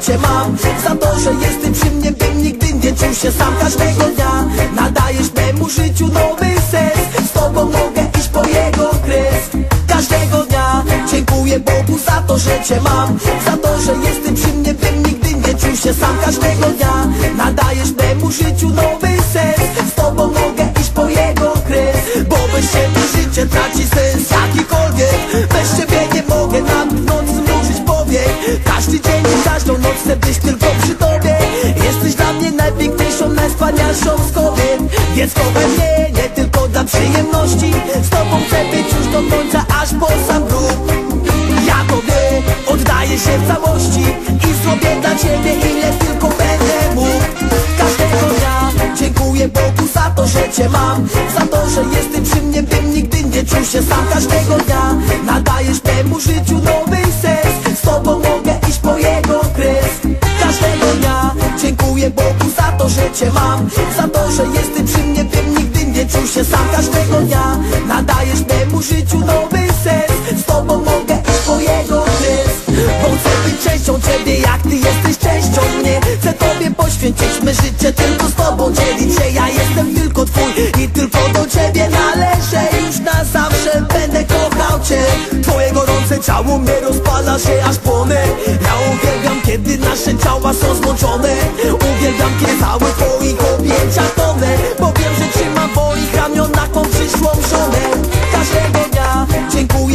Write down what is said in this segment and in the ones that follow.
cię mam. Za to, że jesteś przy mnie, bym nigdy nie czuł się sam. Każdego dnia nadajesz memu życiu nowy sens. Z tobą mogę iść po jego kres. Każdego dnia dziękuję Bogu za to, że cię mam. Za to, że jesteś przy mnie, bym nigdy nie czuł się sam. Każdego dnia nadajesz memu życiu nowy sens końca, aż po sam grób. Ja tobie oddaję się w całości I zrobię dla ciebie ile tylko będę mógł. Każdego dnia dziękuję Bogu za to, że cię mam Za to, że jesteś przy mnie, bym nigdy nie czuł się sam. Każdego dnia nadajesz temu życiu nowy sens. Z tobą mogę iść po jego kres. Każdego dnia dziękuję Bogu za to, że cię mam Za to, że jesteś przy mnie, bym czuł się sam Każdego dnia nadajesz temu życiu nowy sens. Z tobą mogę iść po jego Bo chcę być częścią ciebie, jak ty jesteś częścią mnie. Chcę tobie poświęcić me życie, tylko z tobą dzielić się. Ja jestem tylko twój i tylko do ciebie należę. Już na zawsze będę kochał cię. Twoje gorące ciało mnie rozpala się aż płonę. Ja uwielbiam, kiedy nasze ciała są złączone Uwielbiam, kiedy cały twoich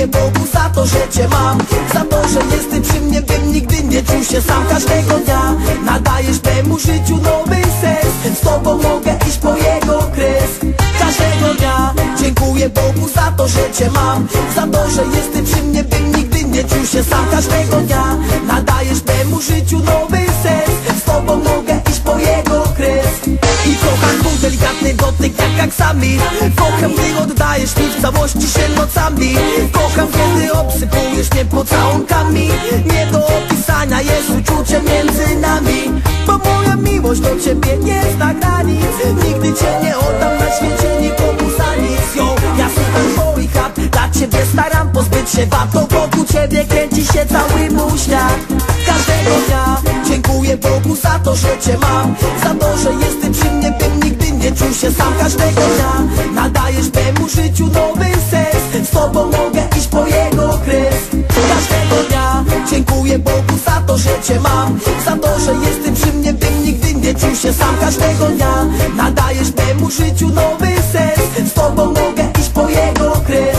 dziękuję Bogu za to, że cię mam. Za to, że jesteś przy mnie, bym nigdy nie czuł się sam. Każdego dnia nadajesz memu życiu nowy sens. Z tobą mogę iść po jego kres. Każdego dnia dziękuję Bogu za to, że cię mam. Za to, że jesteś przy mnie, bym nigdy nie czuł się sam. Każdego dnia nadajesz memu życiu nowy sens. Z tobą delikatny dotyk jak aksami Kocham, gdy oddajesz mi w całości się nocami. Kocham, kiedy obsypujesz mnie pocałunkami. Nie do opisania jest uczucie między nami. Bo moja miłość do ciebie nie zna granic. Nigdy cię nie oddam na świecie nikomu za nic. Yo, ja słucham twoich rad, dla ciebie staram pozbyć się wad To wokół ciebie kręci się cały mój świat. Każdego dnia dziękuję Bogu za to, że cię mam. Za to, że jesteś Każdego dnia. Nadajesz memu życiu nowy sens. Z tobą mogę iść po jego kres. Każdego dnia dziękuję Bogu za to, że cię mam. Za to, że jesteś przy mnie, bym nigdy nie czuł się sam. Każdego dnia nadajesz memu życiu nowy sens. Z tobą mogę iść po jego kres.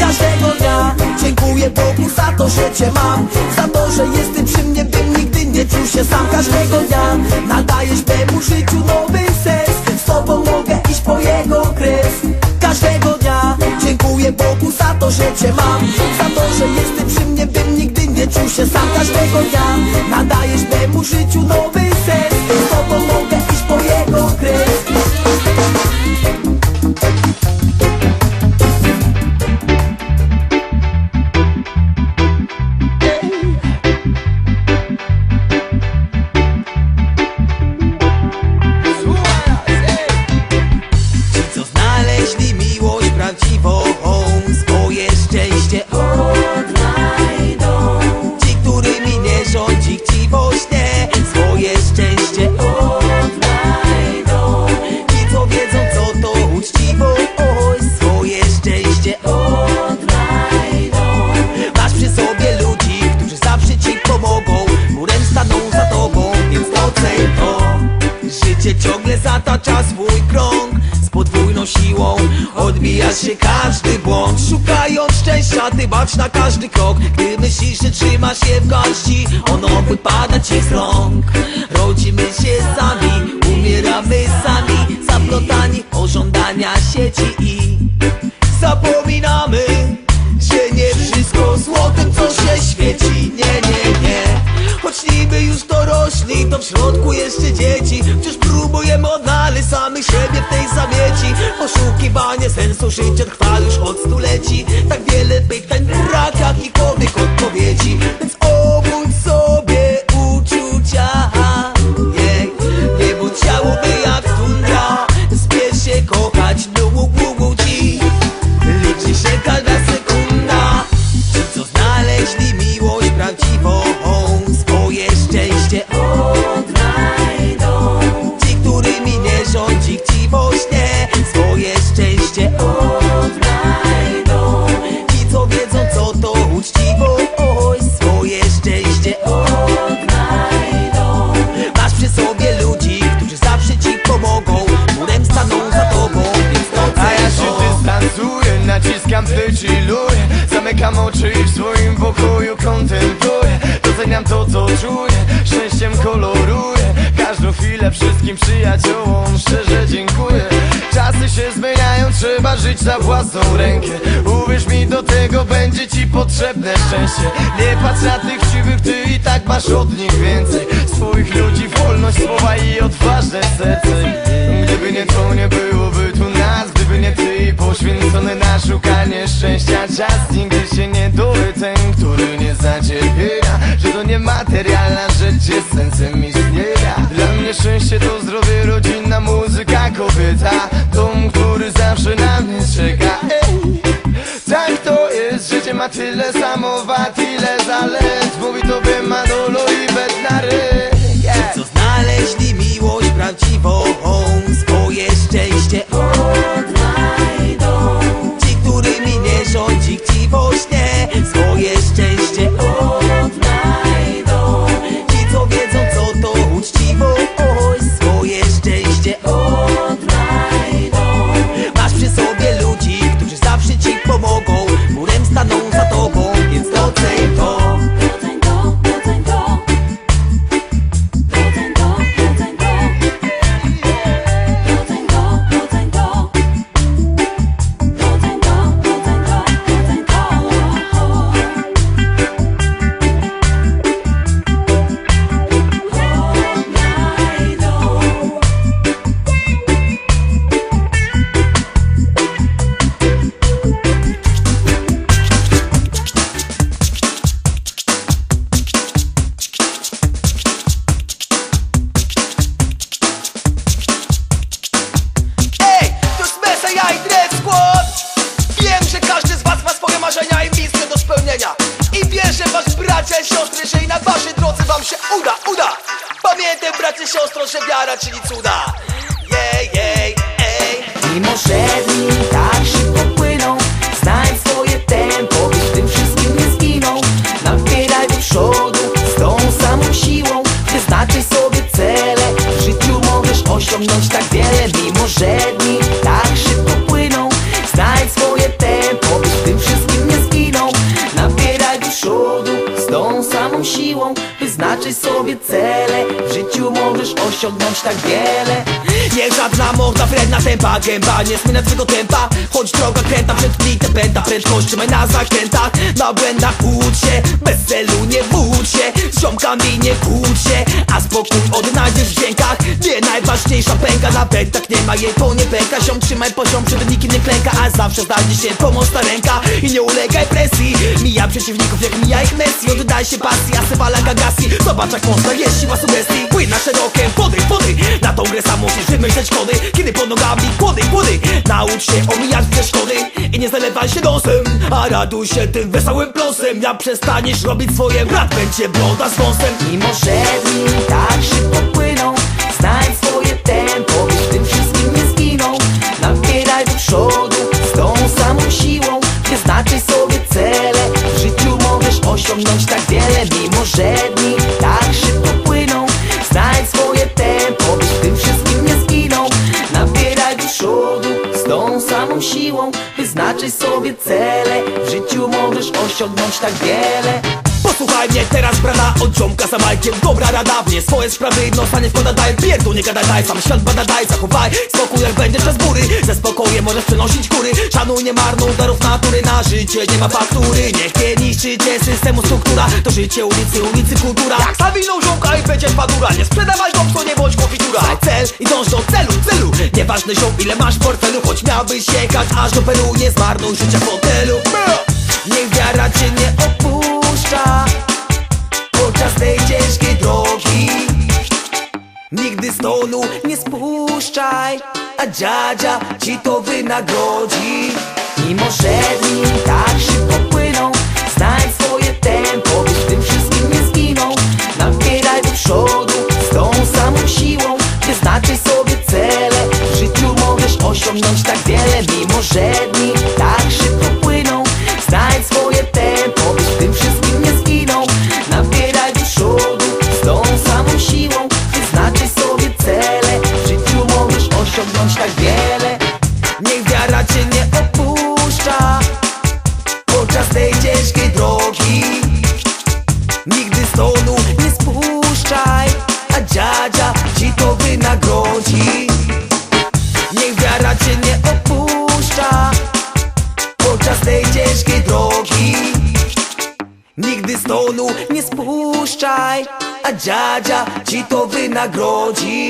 Każdego dnia dziękuję Bogu za to, że cię mam. Za to, że jesteś przy mnie, bym nigdy nie czuł się sam. Każdego dnia nadajesz memu życiu nowy cię mam. Za to, że jesteś przy mnie, bym nigdy nie czuł się sam. Każdego dnia nadajesz memu życiu nowy Życie ciągle zatacza swój krąg. Z podwójną siłą odbija się każdy błąd. Szukając szczęścia, ty bacz na każdy krok. Gdy myślisz, że trzymasz je w garści Ono wypada ci z rąk. Rodzimy się sami, umieramy sami. Zaplotani o żądania sieci i Zapominamy, to w środku jeszcze dzieci. Wciąż próbujemy odnaleźć samych siebie w tej zamieci Poszukiwanie sensu życia trwa już od stuleci. Tak wiele pytań, brak jakichkolwiek odpowiedzi Więc obudź to co czuję, szczęściem koloruję. Każdą chwilę wszystkim przyjaciołom szczerze dziękuję. Czasy się zmieniają, trzeba żyć za własną rękę. Uwierz mi, do tego będzie ci potrzebne szczęście. Nie patrz na tych chciwych, ty i tak masz od nich więcej. Swoich ludzi, wolność słowa i odważne serce. Gdyby nie to, nie byłoby tu nas. Gdyby nie ty i poświęcony na szukanie szczęścia czas Nigdy sensem istnienia Dla mnie szczęście to zdrowie, rodzinna muzyka, kobieta. Dom, który zawsze na mnie czeka. Ej, Tak to jest, życie ma tyle samowad, ile zalet. Mówi tobie Manolo i możesz osiągnąć osiągnąć tak wiele. Nie żadna morda, wredna tempa Gęba nie zmienia twego tempa. Choć droga kręta, przed plitem pęta Prędkość trzymaj na zakrętach. Na błędach ucz się Bez celu nie wódź się. Z ziomkami nie kłóć się A spokój odnajdziesz w dźwiękach. Nie najważniejsza pęka Nawet tak nie ma jej, to nie pęka Ziom trzymaj poziom, nie klęka A zawsze znajdzie się pomocna ręka. I nie ulegaj presji. Mija przeciwników jak mija ich Messi. Oddaj się pasji, a sewala gagasji Zobacz jak mocna jest siła sugestii. Płyn na szerokiem, podryw, podryw Na tą grę sam musisz wymyśleć kody. Kiedy pod nogami kłody, kłody Naucz się omijać przeszkody I nie zalewaj się nosem A raduj się tym wesołym plosem. Jak przestaniesz robić swoje Brat będzie broda z wąsem. Mimo że dni tak szybko płyną Znajdź swoje tempo, przodu z tą samą siłą Wyznaczaj sobie cele. W życiu możesz osiągnąć tak wiele Mimo że dni tak szybko płyną. Znajdź swoje tempo, byś w tym wszystkim nie zginął. Napieraj do przodu z tą samą siłą Wyznaczaj sobie cele. W życiu możesz osiągnąć tak wiele Posłuchaj mnie teraz brana od ziomka za majkiem. Dobra rada, mnie swoje sprawy nosa nie wkłada daj Pierdół nie gadaj daj, sam świat bada daj Zachowaj spokój jak będziesz przez góry Ze spokojem możesz przenosić góry Szanuj nie marną darów natury Na życie nie ma faktury. Niech nie niszczycie systemu struktura. To życie ulicy, ulicy kultura. Jak zawinął ziomka i będziesz padura Nie sprzedawaj go, to nie bądź konfitura Znaj cel i dąż do celu, celu. Nieważne ziom ile masz w portfelu Choć miałbyś jechać aż do Peru. Nie zmarnuj życia w hotelu. Niech wiara cię nie opuszcza Podczas tej ciężkiej drogi. Nigdy z tonu nie spuszczaj A dziadzia ci to wynagrodzi. Mimo że dni tak szybko płyną Znajdź swoje tempo, byś w tym wszystkim nie zginął. Napieraj do przodu z tą samą siłą Wyznaczaj sobie cele. W życiu możesz osiągnąć tak wiele Mimo że dni tak szybko płyną. Znajdź swoje Ci to wynagrodzi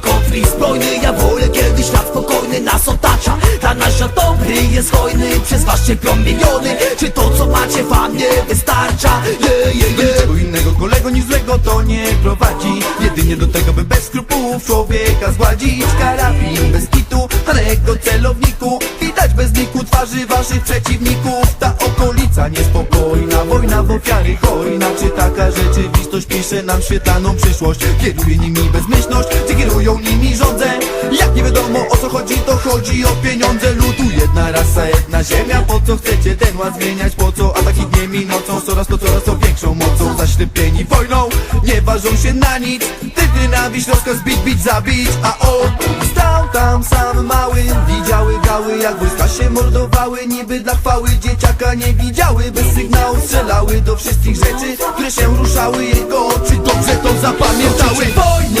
konflikt zbrojny. Ja wolę, kiedy świat spokojny. Nas otacza. Dla nas żart dobry jest hojny. Przez was cierpią miliony. Czy to co macie wam nie wystarcza? Yeah, Do yeah. niczego innego kolego niż złego to nie prowadzi. Jedynie do tego by bez skrupułów człowieka zgładzić. Karabin bez kitu, jego celowniku. Widać bez niku twarzy waszych przeciwników. Ta okolica niespokojna, wojna w ofiary hojna. Czy taka rzeczywistość pisze nam świetlaną przyszłość? Kieruje nimi bezmyślność, czy kierują nimi rządzę? Jak nie wiadomo o co chodzi, to chodzi o pieniądze. Ludu jedna rasa, jedna ziemia. Po co chcecie ten ład zmieniać? Po co ataki dniem nocą? Coraz to coraz to większą mocą. Zaślepieni wojną, nie ważą się na nic. Tylko nienawiść, rozkaz bić, bić, zabić. A on stał tam sam mały Widziały gały, jak wojska się mordowały Niby dla chwały dzieciaka nie widziały Bez sygnału strzelały do wszystkich rzeczy Które się ruszały Jego oczy dobrze to zapamiętały. Wojny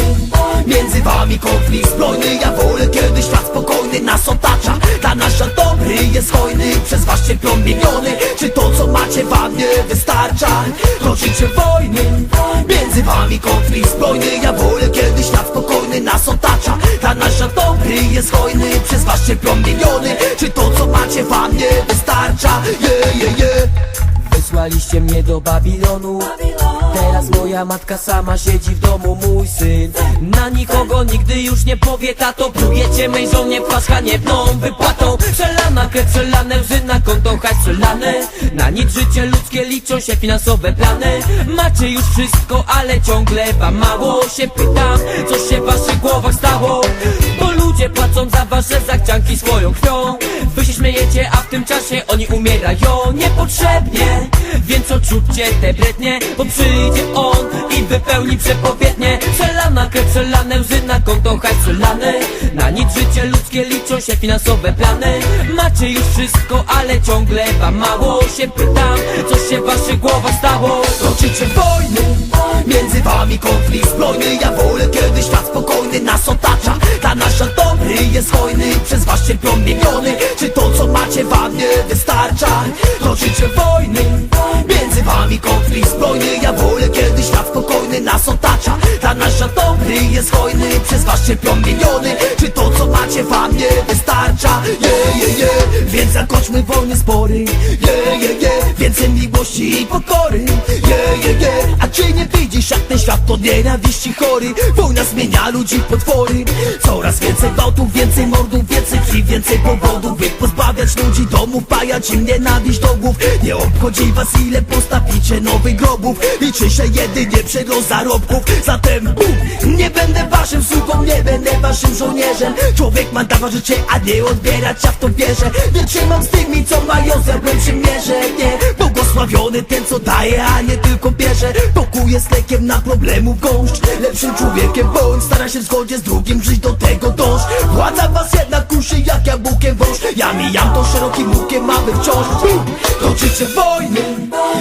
Między wami konflikt zbrojny Ja wolę, kiedy świat spokojny nas otacza. Dla nas żart dobry jest hojny Przez was cierpią miliony. Czy to co macie wam nie wystarcza? Toczycie wojny Między wami konflikt zbrojny Ja wolę, kiedy świat cierpią miliony Czy to co macie wam nie wystarcza? Yeah, yeah, yeah Wysłaliście mnie do Babilonu. Teraz moja matka sama siedzi w domu, mój syn. Na nikogo nigdy już nie powie tato Plujecie mej żonie w twarz haniebną wypłatą. Przelana krew, przelane łzy na konto hajs przelane. Na nic życie ludzkie liczą się finansowe plany. Macie już wszystko, ale ciągle wam mało Się pytam, co się w waszych głowach stało. Bo ludzie płacą za wasze zachcianki swoją krwią. Wy się śmiejecie, a w tym czasie oni umierają. Niepotrzebnie Więc odczućcie te brednie, bo przyjdzie on i wypełni przepowiednie. Przelana krew, przelane łzy na konto hajs przelane. Na nic życie ludzkie liczą się finansowe plany. Macie już wszystko, ale ciągle wam mało Się pytam, co się w waszych głowach stało. Toczycie wojny, między wami konflikt zbrojny. Ja wolę, kiedy świat spokojny nas otacza. Dla nas żart dobry jest hojny Przez was cierpią miliony. Czy to co macie wam nie wystarcza? Toczycie wojny. Między wami konflikt zbrojny. Ja wolę, kiedy świat spokojny nas otacza. Dla nas żart dobry jest hojny Przez was cierpią miliony. Czy to co macie wam nie wystarcza? Yeah, yeah, yeah Więc zakończmy wojny spory Więcej miłości i pokory. Yeah, yeah, yeah. A czy nie widzisz jak ten świat to nienawiści chory? Wojna zmienia ludzi potwory. Coraz więcej gwałtów, więcej mordów, więcej krwi, więcej powodów By pozbawiać ludzi domów, pajać im nienawiść do głów. Nie obchodzi was ile postawicie nowych grobów. Liczy się jedynie przegląd zarobków. Zatem bum, nie będę waszym sługą, nie będę waszym żołnierzem. Człowiek ma dawać życie, a nie odbierać, ja w to wierzę. Nie trzymam z tymi, co mają ze mną przymierze Nie, błogosławiony ten, co daje, a nie tylko bierze. Pokój jest lekiem na problemów gąszcz. Lepszym człowiekiem bądź, stara się w zgodzie z drugim żyć do tego dąż. Władza was jednak kuszy jak jabłkiem wąż. Ja mijam to szerokim łukiem, a wy wciąż Toczycie wojny.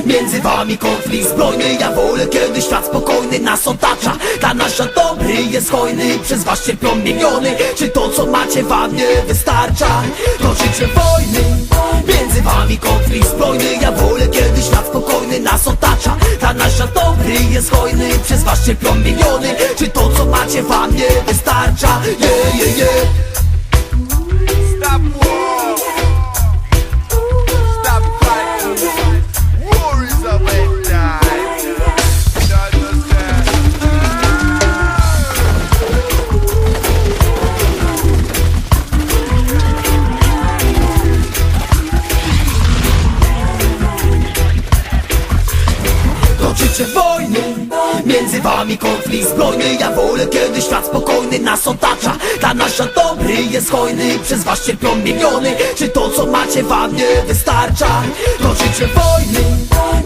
Między wami konflikt zbrojny. Ja wolę, kiedy świat spokojny nas otacza. Dla nas żart dobry jest hojny Przez was cierpią miliony. Czy to co macie wam nie wystarcza? Toczycie wojny Między wami konflikt zbrojny Ja wolę, kiedy świat spokojny nas otacza. Dla nas żart dobry jest hojny Przez was cierpią miliony. Czy to co macie wam nie wystarcza? Yeah, yeah, yeah jest hojny Przez was cierpią miliony. Czy to co macie wam nie wystarcza? Toczycie wojny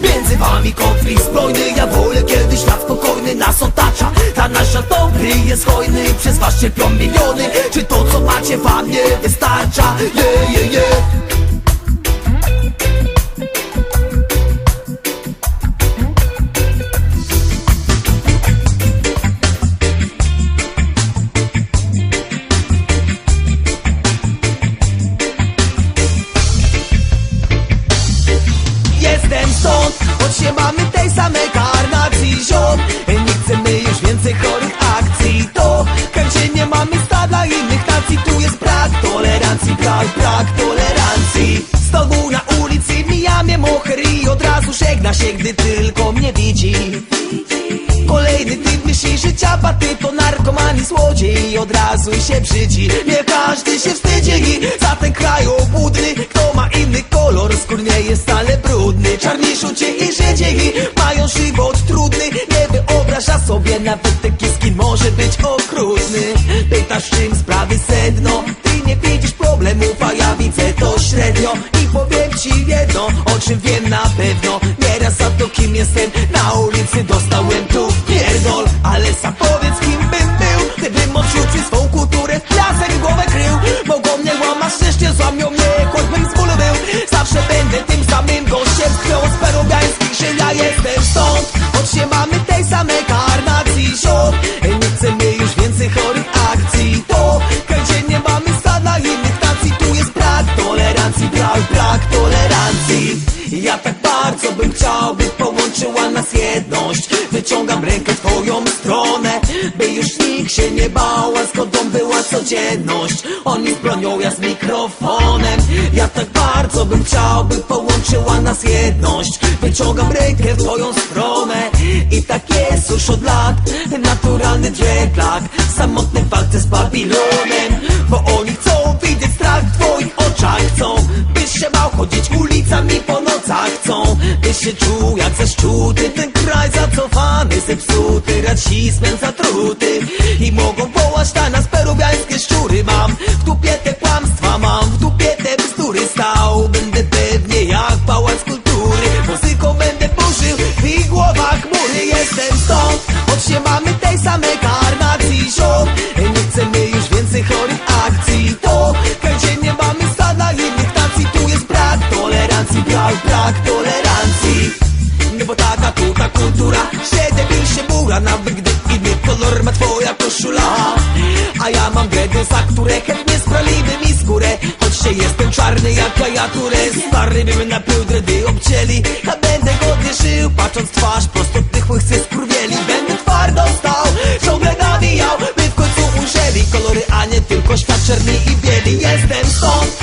Między wami konflikt zbrojny. Ja wolę, kiedy świat spokojny nas otacza. Dla nas świat dobry jest hojny Przez was cierpią miliony. Czy to co macie wam nie wystarcza? Yeah, yeah, yeah myśli, że ciapa ty to narkoman i złodziej I od razu się brzydzi Nie każdy się wstydzi i za ten kraj obłudny Kto ma inny kolor skór nie jest stale brudny. Czarni szucie i Żydzi mają żywot trudny. Nie wyobraża sobie nawet taki skin może być okrutny. Pytasz czym sprawy sedno? Ty nie widzisz problemów, a ja widzę to średnio. I powiem ci jedno, o czym wiem na pewno. Nieraz za to kim jestem na ulicy dostałem jedność. Wyciągam rękę w twoją stronę By już nikt się nie bała, zgodą była codzienność. Oni bronią, ja z mikrofonem. Ja tak bardzo bym chciał, by połączyła nas jedność. Wyciągam rękę w twoją stronę I tak jest już od lat. Naturalny dreadlock Samotny walce z Babilonem. Bo oni chcą widzieć strach w twoich oczach Chcą, byś się bał chodzić ulicami po nocach Się czuł jak zeszczuty Ten kraj zacofany, zepsuty Rasizmem zatruty I mogą wołać na nas peruwiańskie szczury Mam. W dupie Patrząc twarz prosto tych łysy skurwieli Będę twardo stał, ciągle nawijał By w końcu ujrzeli kolory, a nie tylko świat czerni i bieli. Jestem stąd,